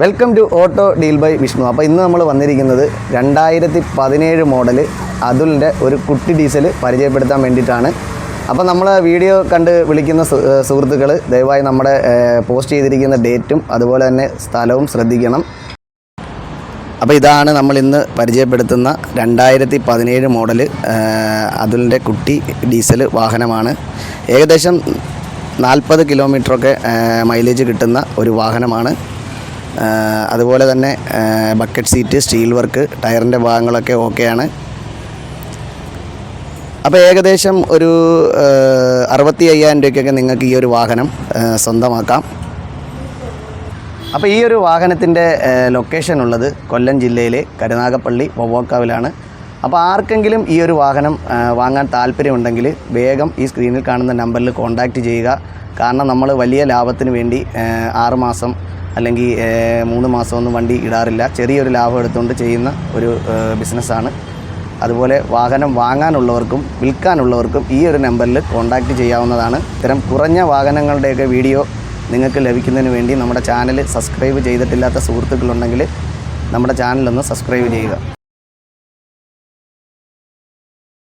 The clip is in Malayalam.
Welcome to auto deal by Vishnu അപ്പോൾ ഇന്ന് നമ്മൾ വന്നിരിക്കുന്നത് രണ്ടായിരത്തി പതിനേഴ് മോഡൽ അതുലിന്റെ ഒരു കുട്ടി ഡീസൽ പരിചയപ്പെടുത്താൻ വേണ്ടിയിട്ടാണ്. അപ്പോൾ നമ്മൾ വീഡിയോ കണ്ട് വിളിക്കുന്ന സുഹൃത്തുക്കൾ ദയവായി നമ്മുടെ പോസ്റ്റ് ചെയ്തിരിക്കുന്ന ഡേറ്റും അതുപോലെ തന്നെ സ്ഥലവും ശ്രദ്ധിക്കണം. അപ്പോൾ ഇതാണ് നമ്മൾ ഇന്ന് പരിചയപ്പെടുത്തുന്ന രണ്ടായിരത്തി പതിനേഴ് മോഡൽ അതുലിന്റെ കുട്ടി ഡീസൽ വാഹനമാണ്. ഏകദേശം നാൽപ്പത് കിലോമീറ്ററൊക്കെ മൈലേജ് കിട്ടുന്ന ഒരു വാഹനമാണ്. അതുപോലെ തന്നെ ബക്കറ്റ് സീറ്റ് സ്റ്റീൽ വർക്ക് ടയറിന്റെ ഭാഗങ്ങളൊക്കെ ഓക്കെയാണ്. അപ്പോൾ ഏകദേശം ഒരു അറുപത്തി അയ്യായിരം രൂപയ്ക്കൊക്കെ നിങ്ങൾക്ക് ഈ ഒരു വാഹനം സ്വന്തമാക്കാം. അപ്പോൾ ഈ ഒരു വാഹനത്തിന്റെ ലൊക്കേഷൻ ഉള്ളത് കൊല്ലം ജില്ലയിലെ കരുനാഗപ്പള്ളി വവ്വാക്കാവിലാണ്. അപ്പോൾ ആർക്കെങ്കിലും ഈ ഒരു വാഹനം വാങ്ങാൻ താല്പര്യമുണ്ടെങ്കിൽ വേഗം ഈ സ്ക്രീനിൽ കാണുന്ന നമ്പറിൽ കോൺടാക്റ്റ് ചെയ്യുക. കാരണം നമ്മൾ വലിയ ലാഭത്തിന് വേണ്ടി ആറുമാസം മാസം അല്ലെങ്കിൽ മൂന്ന് മാസമൊന്നും വണ്ടി ഇടാറില്ല. ചെറിയൊരു ലാഭം എടുത്തുകൊണ്ട് ചെയ്യുന്ന ഒരു ബിസിനസ്സാണ്. അതുപോലെ വാഹനം വാങ്ങാനുള്ളവർക്കും വിൽക്കാനുള്ളവർക്കും ഈ ഒരു നമ്പറിൽ കോൺടാക്റ്റ് ചെയ്യാവുന്നതാണ്. ഇത്തരം കുറഞ്ഞ വാഹനങ്ങളുടെയൊക്കെ വീഡിയോ നിങ്ങൾക്ക് ലഭിക്കുന്നതിന് വേണ്ടി നമ്മുടെ ചാനൽ സബ്സ്ക്രൈബ് ചെയ്തിട്ടില്ലാത്ത സുഹൃത്തുക്കളുണ്ടെങ്കിൽ നമ്മുടെ ചാനലൊന്ന് സബ്സ്ക്രൈബ് ചെയ്യുക.